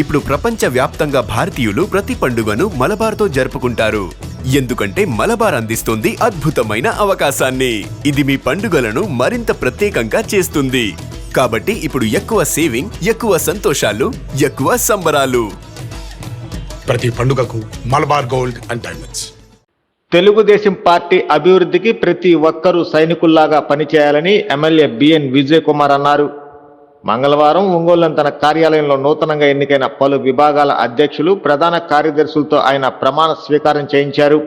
ఇప్పుడు ప్రపంచ వ్యాప్తంగా భారతీయులు ప్రతి పండుగను మలబార్తో జరుపుకుంటారు. ఎందుకంటే మలబార్ అందిస్తుంది అద్భుతమైన అవకాశాన్ని. ఇది మీ పండుగలను మరింత ప్రత్యేకంగా చేస్తుంది. కాబట్టి ఇప్పుడు ఎక్కువ సేవింగ్ ఎక్కువ సంతోషాలు ఎక్కువ సంబరాలు. ప్రతి పండుగకు Malabar gold and diamonds. Telugu Desam party అభివృద్ధికి ప్రతి ఒక్కరూ సైనికుల్లాగా పనిచేయాలని ఎమ్మెల్యే బిఎన్ విజయ్ కుమార్ అన్నారు. మంగళవారం ఒంగోలులోని తన కార్యాలయంలో నూతనంగా ఎన్నికైన పలు విభాగాల అధ్యక్షులు ప్రధాన కార్యదర్శులతో ఆయన ప్రమాణ స్వీకారం చేయించారు.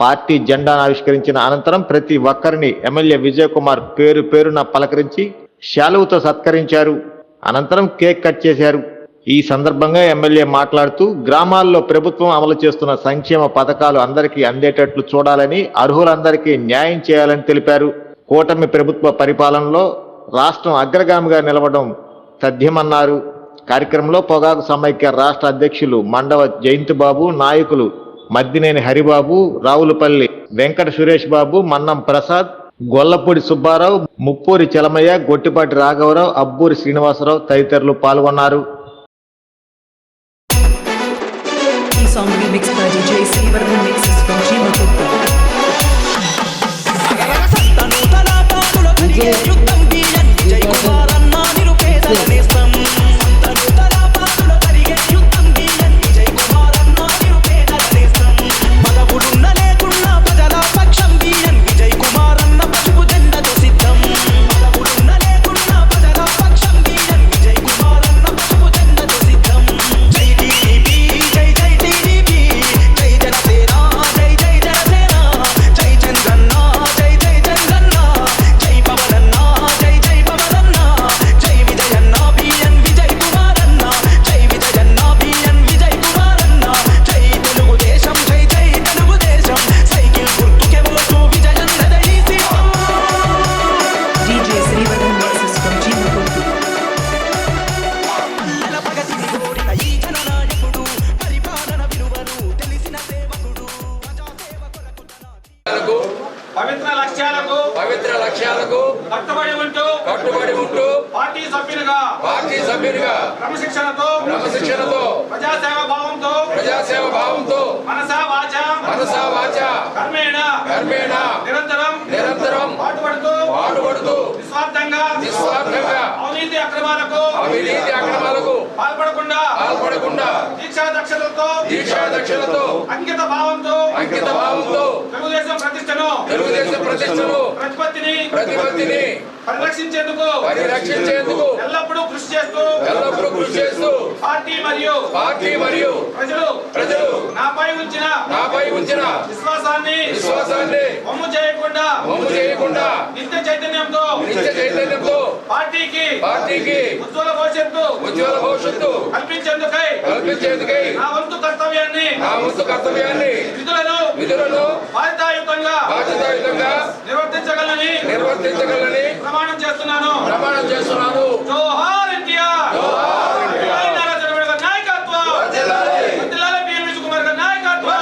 పార్టీ జెండాను ఆవిష్కరించిన అనంతరం ప్రతి ఒక్కరిని ఎమ్మెల్యే విజయ్ కుమార్ పేరు పేరున పలకరించి శాలువుతో సత్కరించారు. అనంతరం కేక్ కట్ చేశారు. ఈ సందర్భంగా ఎమ్మెల్యే మాట్లాడుతూ గ్రామాల్లో ప్రభుత్వం అమలు చేస్తున్న సంక్షేమ పథకాలు అందరికీ అందేటట్లు చూడాలని అర్హులందరికీ న్యాయం చేయాలని తెలిపారు. కూటమి ప్రభుత్వ పరిపాలనలో రాష్ట్రం అగ్రగామిగా నిలవడం తథ్యమన్నారు. కార్యక్రమంలో పొగాకు సమైక్య రాష్ట్ర అధ్యక్షులు మండవ జయంతి బాబు నాయకులు మద్దినేని హరిబాబు రావులపల్లి వెంకట సురేష్ బాబు మన్నం ప్రసాద్ గొల్లపూడి సుబ్బారావు ముప్పూరి చలమయ్య గొట్టిపాటి రాఘవరావు అబ్బూరి శ్రీనివాసరావు తదితరులు పాల్గొన్నారు. ఈ song remixed by DJ Srivarman mixes పవిత్ర లక్ష్యాలకు పవిత్ర లక్ష్యాలకు కట్టుబడి ఉంటూ కట్టుబడి ఉంటూ పార్టీ సభ్యులుగా పార్టీ సభ్యునిగా క్రమశిక్షణతో క్రమశిక్షణతో ప్రజాసేవ భావంతో ప్రజాసేవ భావంతో మనసా వాచ మనసా వాచ కర్మేణ కర్మేణ నిరంతరం నిరంతరం పాటుపడుతూ పాటుపడుతూ నిస్వార్థంగా నిస్వార్థంగా అవినీతి అక్రమాలకు అవినీతి అక్రమాలకు పాల్పడకుండా పాల్పడకుండా దీక్షా దక్షతలతో దీక్షా దక్షిణతో అంకిత భావంతో అంకిత భావంతో తెలుగుదేశం ప్రతిష్టను ప్రతిపత్తిని ప్రతిపత్తిని పరిరక్షించేందుకు పరిరక్షించేందుకు ఎల్లప్పుడూ కృషి చేస్తూ ఎల్లప్పుడూ కృషి చేస్తూ పార్టీ మరియు పార్టీ మరియు ప్రజలు ప్రజలు నాపై ఉంచిన నాపై ఉంచిన విశ్వాసాన్ని విశ్వాసాన్ని వమ్ము చేయకుండా వమ్ము చేయకుండా నిత్య చైతన్యంతో నిత్య చైతన్యంతో పార్టీకి పార్టీకి ఉజ్వల భవిష్యత్తు ఉజ్వల భవిష్యత్తు కల్పించేందుకై కల్పించేందుకై నా వంతు కర్తవ్యాన్ని నా వంతు కర్తవ్యాన్ని విధులను విధులను బాధ్యతాయుతంగా బాధ్యతాయుతంగా నిర్వర్తించగలని నిర్వర్తించగలని ప్రమాణం చేస్తున్నాను. ప్రమాణం చేస్తున్నాను. జోహార్ చంద్రబాబు గారి నాయకత్వం. వర్ధిల్లాలి కుమార్ గారి నాయకత్వం.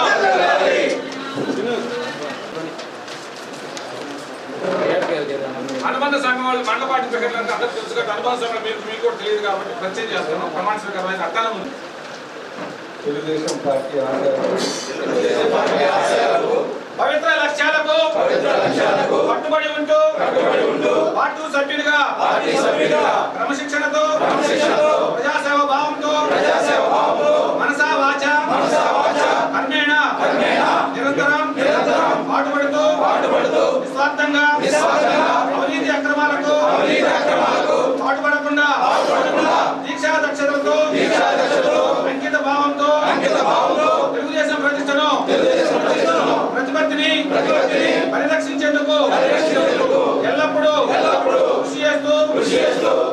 అనుబంధ సంఘం వాళ్ళు మండల పార్టీ ప్రకటనలకు అందరూ తెలుసు కాబట్టి అనుబంధ సంఘం మీకు కూడా తెలియదు కాబట్టి పరిచయం చేస్తున్నాం ప్రమాణ స్వీకారమైన అర్థానం ఉంది. తెలుగుదేశం పార్టీ ఆశయాలు. పవిత్ర లక్ష్యాలకు కట్టుబడి ఉంటూ పార్టీ సభ్యునిగా క్రమశిక్షణతో ప్రజాసేవ భావంతో మనసా వాచ కర్మేణ నిరంతరం పాటుపడుతూ నిస్వార్థంగా అవినీతి అక్రమాలకు పాటుపడకుండా దీక్షా దక్షతలతో అంకిత భావంతో తెలుగుదేశం ప్రతిష్టను ప్రతిపత్తిని పరిరక్షించేందుకు ఎల్లప్పుడూ కృషి చేస్తూ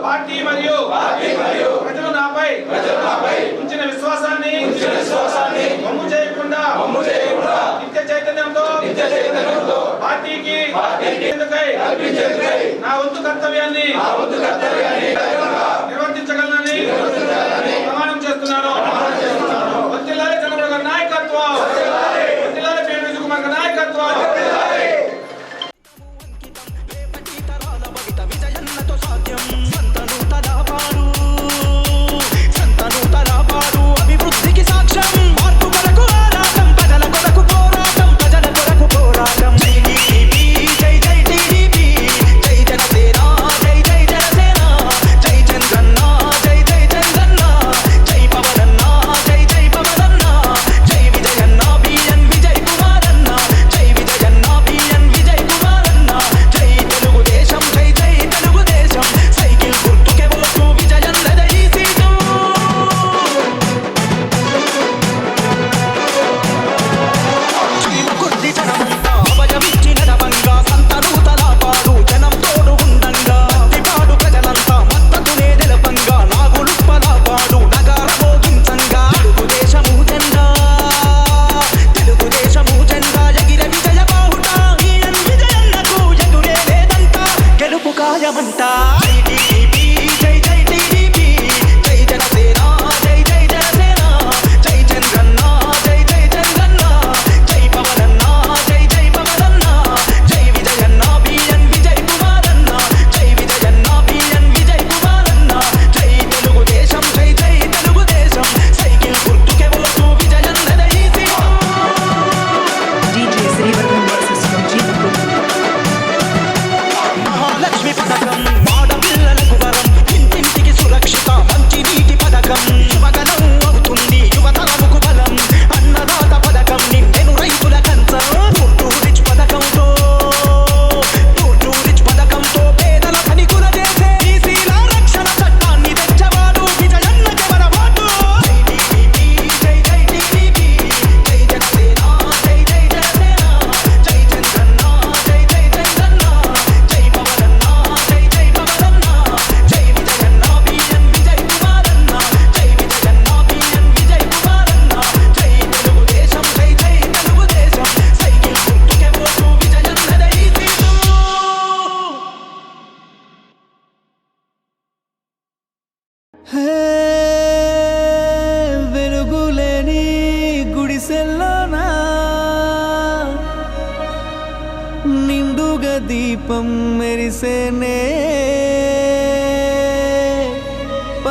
పార్టీ మరియు ప్రజలు నాపై ఉంచిన విశ్వాసాన్ని వమ్ము చేయకుండా నిత్య చైతన్యంతో పార్టీకి నా వంతు కర్తవ్యాన్ని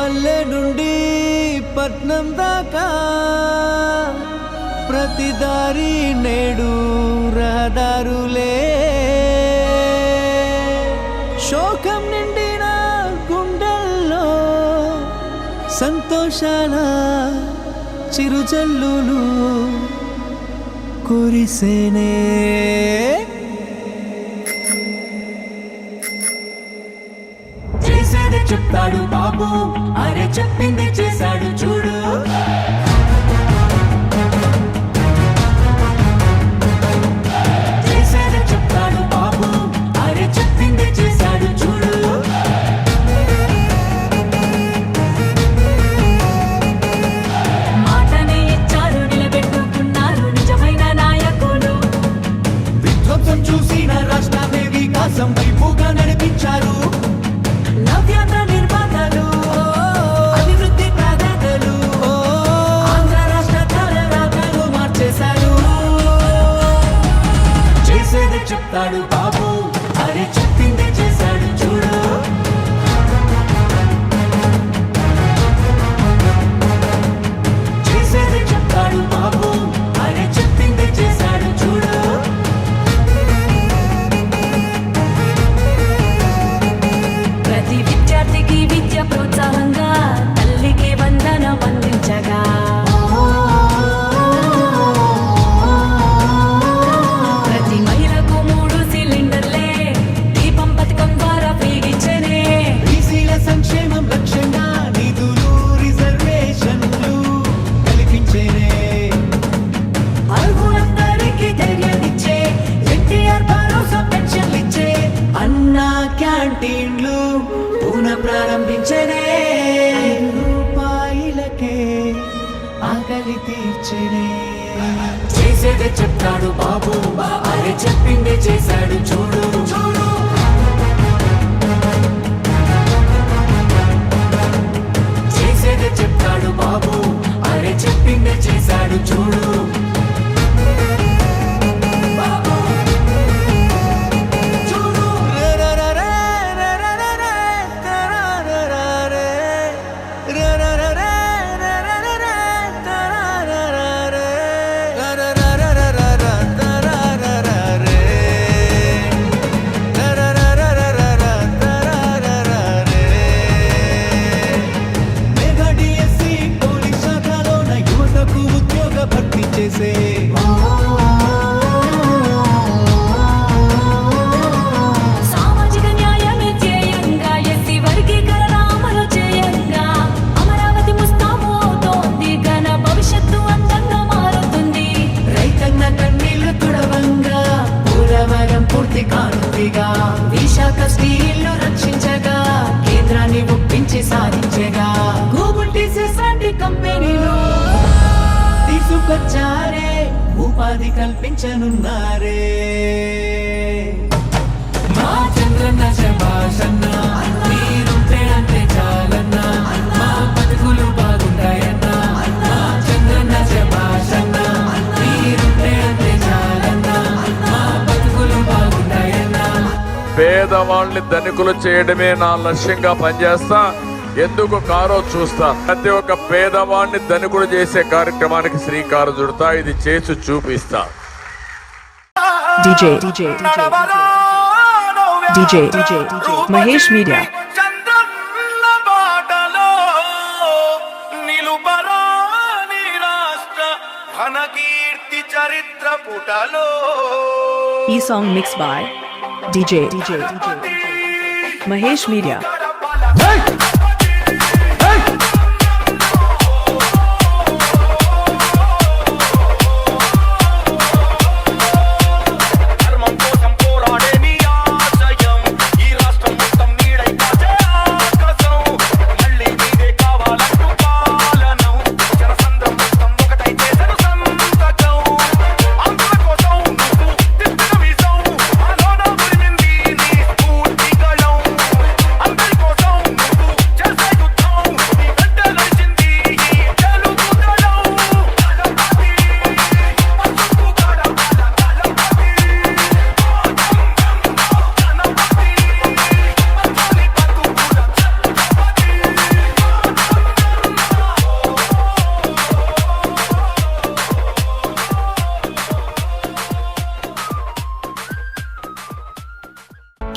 పల్లె నుండి పట్నం దాకా ప్రతి దారి నేడు రహదారులే. శోకం నిండిన గుండెల్లో సంతోషాల చిరుచల్లులు కురిసేనే. చెప్తాడు బాబు. అరే చెప్పింది చేశాడు చూడు. తీర్చనే చేసేదే చెప్తాడు బాబు. అరే చెప్పిందే చేశాడు చూడు చూడు. చేసేదే చెప్తాడు బాబు. అరే చెప్పిందే చేశాడు చూడు. కంపెనీలు తీసుకొచ్చారే ఉపాధి కల్పించనున్నారే. మా చంద్రన్న శభాషన్న మీరుంటే అంటే చాలన్నా మా బతుకులు బాగుంటాయన్నా మా చంద్రన్న శభాషన్న మీరుంటే అంటే మా బతుకులు బాగుంటాయన్నా. పేదవాళ్ళని ధనికులు చేయడమే నా లక్ష్యంగా పనిచేస్తా. ఎందుకు కారో చూస్తా? ప్రతి ఒక్క పేదవాడిని ధనికులు చేసే కార్యక్రమానికి శ్రీకారం చుడతా ఇది చేసి చూపిస్తా. DJ DJ DJ DJ Mahesh Media పుటలో. E song mixed by DJ DJ Mahesh Media